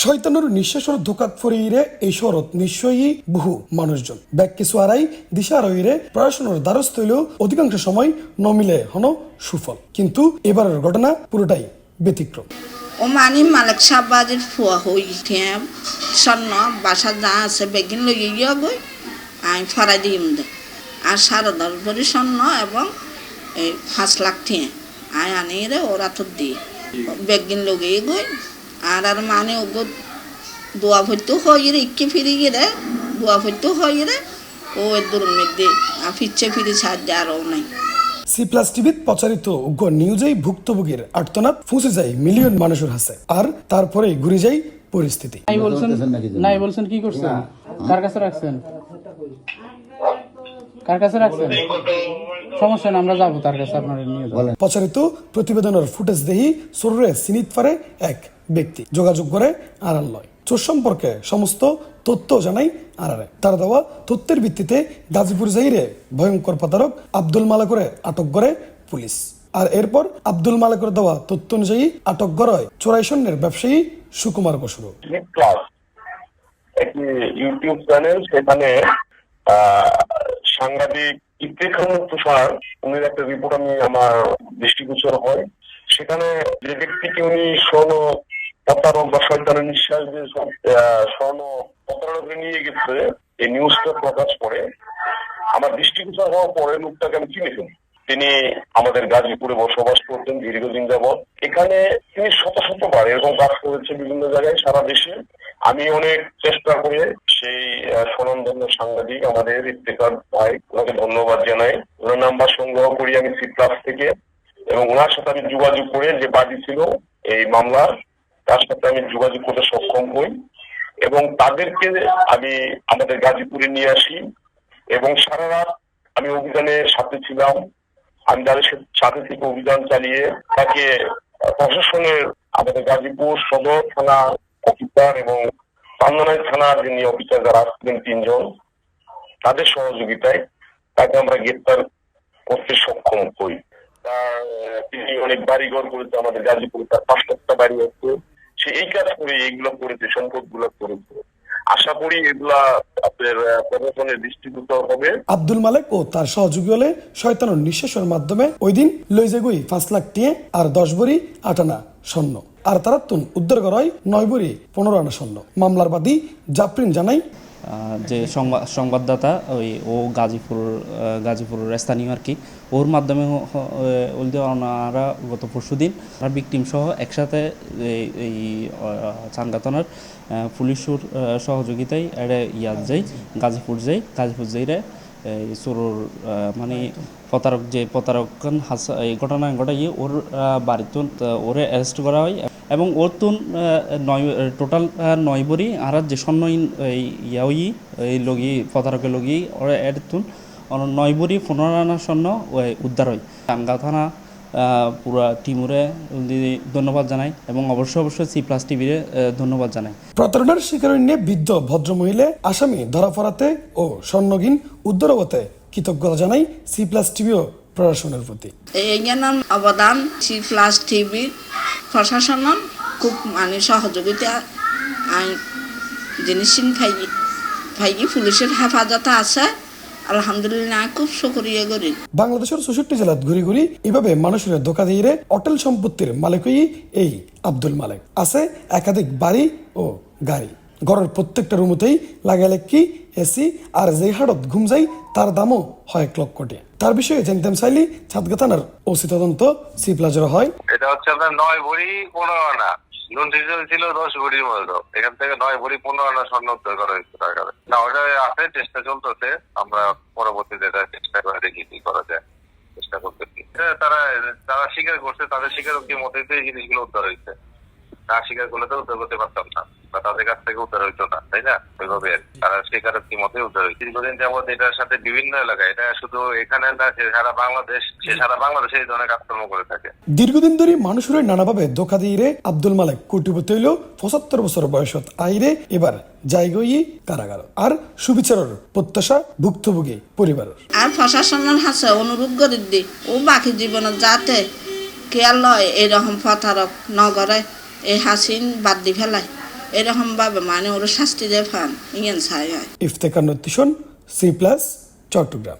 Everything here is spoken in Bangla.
শৈতানুর নিঃশ্বাসর ধোকাত ফরিয়ে এই শরৎ নিশ্চয়ই বহু মানুষজন। ব্যাগ কিছু আড়াই দিশা রইরে পড়াশোনার দ্বারস্থ হইলেও অধিকাংশ সময় নমিলে হন সুফল। কিন্তু এবারের ঘটনা পুরোটাই ব্যতিক্রম। ও মানি মালিক সাহবাজের ফুয়া হই স্বর্ণ বাসা যা আছে, বেগিন লই গিয়ে গই আমি ফরাই দিম দে। আর সাড়ে দশ ভরি স্বর্ণ এবং এই পাঁচ লাখ থিয়ে আয় আনি রে ওরা তো দিয়ে। বেগিন লগে গই আর আর মানে ওগো দোয়া ভরতে হই রে ইকে ফিরে গিয়ে দোয়া ভরতে হই রে। ও এর দূর মধ্যে আর ফিরছে ফিরে সাহায্য আরও নাই। সি প্লাস টিভিত প্রচারিত উগ্র নিউজেই ভুক্তভোগীর আর্তনাদ ফুঁসে যায় মিলিয়ন মানুষের হাসে আর তারপরেই ঘুরে যায় পরিস্থিতি। নাই বলছেন নাই বলছেন কি করছেন? কার কাছে রাখছেন? কার কাছে রাখছেন? সমস্যা না আমরা যাব তার কাছে আপনার নিয়ে যাব প্রচারিত প্রতিবেদনের ফুটেজ দেহি সরুরে সিনিত পারে এক ব্যক্তি। যোগাযোগ করে আড়াল লয়। চোর সম্পর্কে সমস্ত তথ্য জানাই আড়ারে তার দেওয়া তথ্যের ভিত্তিতে গাজীপুর জাহিরে ভয়ঙ্কর প্রতারক আব্দুল মালাকরে আটক করে পুলিশ। আর এরপর আব্দুল মালাকর দেওয়া তথ্য অনুযায়ী আটক করে চোরাই সৈন্যের ব্যবসায়ী সুকুমার স্লিপ একটি ইউটিউব চ্যানেল সেখানে আহ, সাংবাদিক তুষার, উনির একটা রিপোর্ট আমি আমার দৃষ্টিগোচর হয়। সেখানে যে ব্যক্তিকে উনি স্বর্ণ প্রতারক বা শয়তানের নিঃশ্বাস দিয়ে স্বর্ণ প্রতারণকে নিয়ে গেছে এই নিউজটা প্রকাশ করে। আমার দৃষ্টিগোচর হওয়ার পরে লোকটাকে আমি চিনে ফেলি। তিনি আমাদের গাজীপুরে বসবাস করতেন দীর্ঘদিন যাবৎ। এখানে তিনি শত শতবার এরকম কাজ করেছে বিভিন্ন জায়গায় সারা দেশে। আমি অনেক চেষ্টা করে সেই আহ, স্বনামধন্য সাংবাদিক আমাদের ইফতেখার ভাই ওনাকে ধন্যবাদ জানাই। ওনার নাম্বার সংগ্রহ করি আমি সি প্লাস থেকে। এবং ওনার সাথে আমি যোগাযোগ করে যে বাদী ছিল এই মামলার তার সাথে আমি যোগাযোগ করতে সক্ষম হই। এবং তাদেরকে আমি আমাদের গাজীপুরে নিয়ে আসি। এবং সারা রাত আমি অভিযানের সাথে ছিলাম। আমি তাদের সাথে থেকে অভিযান চালিয়ে তাকে প্রশাসনের আমাদের গাজীপুর সদর থানা অফিসার এবং চান্দনাই থানার যিনি অফিসার যারা আসছিলেন তিনজন, তাদের সহযোগিতায় তাকে আমরা গ্রেপ্তার করতে সক্ষম হই। তিনি অনেক বাড়িঘর করেছে, আমাদের গাজীপুরে তার পাঁচটা বাড়ি আছে। সে এই কাজ করে, এইগুলো করেছে সম্পদগুলো করেছে। আশা করি এগুলা আপনার আহ, প্রশাসনের দৃষ্টিগত হবে। আব্দুল মালেক ও তার সহযোগী হলে শয়তানুর মাধ্যমে ওই দিন লইজেগুই পাঁচ লাখ টিয়ে আর দশ বড়ি আটানা স্বর্ণ। আর তারা তুন উদ্ধার করা হয় নয় বড়ি পনেরো আনা স্বর্ণ। মামলার বাদী জাপরিন জানাই আহ, যে সংবাদ সংবাদদাতা ওই ও গাজীপুর আহ, গাজীপুরের স্থানীয় আর কি ওর মাধ্যমে ওলদে ওনারা গত পরশু দিন আর বিক্টিম সহ একসাথে এই- চাঙ্গাতনার পুলিশের সহযোগিতায় এটা ইয়াদ যাই, গাজীপুর যাই, গাজীপুর যাইরে চোরর মানে প্রতারক যে প্রতারক এই ঘটনা ঘটাইয়ে ওর বাড়িতে ওরে অ্যারেস্ট করা হয় এবং ওর তুন নয় টোটাল নয় বড়ি আর যে ইন- এই ইয়াই এই লগি, প্রতারকের লগি, ওরা এর তুন নয় বড়ি পনেরো আনা স্বর্ণ উদ্ধার হয়। টাঙ্গা থানা পুরা টিমুরে ধন্যবাদ জানাই এবং অবশ্যই অবশ্যই সি প্লাস টিভিরে ধন্যবাদ জানাই প্রতারণার শিকার নিয়ে বৃদ্ধ ভদ্রমহিলা আসামি ধরা পড়াতে ও স্বর্ণগীন উদ্ধার হতে কৃতজ্ঞতা জানাই সি প্লাস টিভিও প্রশাসনের প্রতি এই অবদান সি প্লাস টিভি প্রশাসনের খুব মানে সহযোগিতা আই জিনিস ফাইগি ফাইগি পুলিশের হেফাজতে আছে। আলহামদুলিল্লাহ খুব শুক্রিয়া করি। বাংলাদেশের চৌষট্টি জেলাত ঘুরি ঘুরি এভাবে মানুষের ধোকা দিয়ে অটেল সম্পত্তির মালিকই এই আব্দুল মালিক। আছে একাধিক বাড়ি ও গাড়ি। ঘরের প্রত্যেকটা রুমতেই লাগালে কি এসি আর যে হাড়ত ঘুম যাই তার দামও হয় এক লক্ষ কোটি তার বিষয়ে জানতাম চাইলি ছাদগা থানার ওসি তদন্ত সি প্লাজার হয়। এটা হচ্ছে আপনার নয় ভরি পনেরো আনা। লোন হিসেবে ছিল, দশ ভরির মতো এখান থেকে নয় ভরি পনেরো আনা স্বর্ণ উদ্ধার করা হয়েছে টাকা না, ওটা আছে, চেষ্টা চলতেছে। আমরা পরবর্তীতে এটা চেষ্টা করে দেখি কি করা যায়। চেষ্টা করতেছি। তারা তারা স্বীকার করছে, তাদের স্বীকারোক্তির মধ্যে জিনিসগুলো উদ্ধার হয়েছে। না স্বীকার করলে তো উদ্ধার করতে পারতাম না। বা তাদের কাছ থেকে উদ্ধার হইতো না তাই না? ওইভাবে তারা স্বীকারোক্তি মতে উদ্ধার হয়েছে দীর্ঘদিন যাবত এটার সাথে বিভিন্ন এলাকায় এটা শুধু এখানে না সে সারা বাংলাদেশ সে সারা বাংলাদেশে এই ধরনের কাজকর্ম করে থাকে। দীর্ঘদিন ধরে মানুষের নানাভাবে ধোকা দিয়ে রে আব্দুল মালেক কোটিপতি হইল পঁচাত্তর বছর বয়সত আইরে এবার জায়গই কারাগার। আর সুবিচারের প্রত্যাশা ভুক্তভোগী পরিবারের। আর প্রশাসনের হাতে অনুরোধ করে দি ও বাকি জীবনত যাতে কেয়ার লয় এরকম প্রতারক নগরে এই হাসিন বাদ দি ফেলায়। এরকম ভাবে মানে ওর শাস্তি দেয় ফান ইয়েন ছাই হয় ইফতেকার নতিশন সি প্লাস চট্টগ্রাম।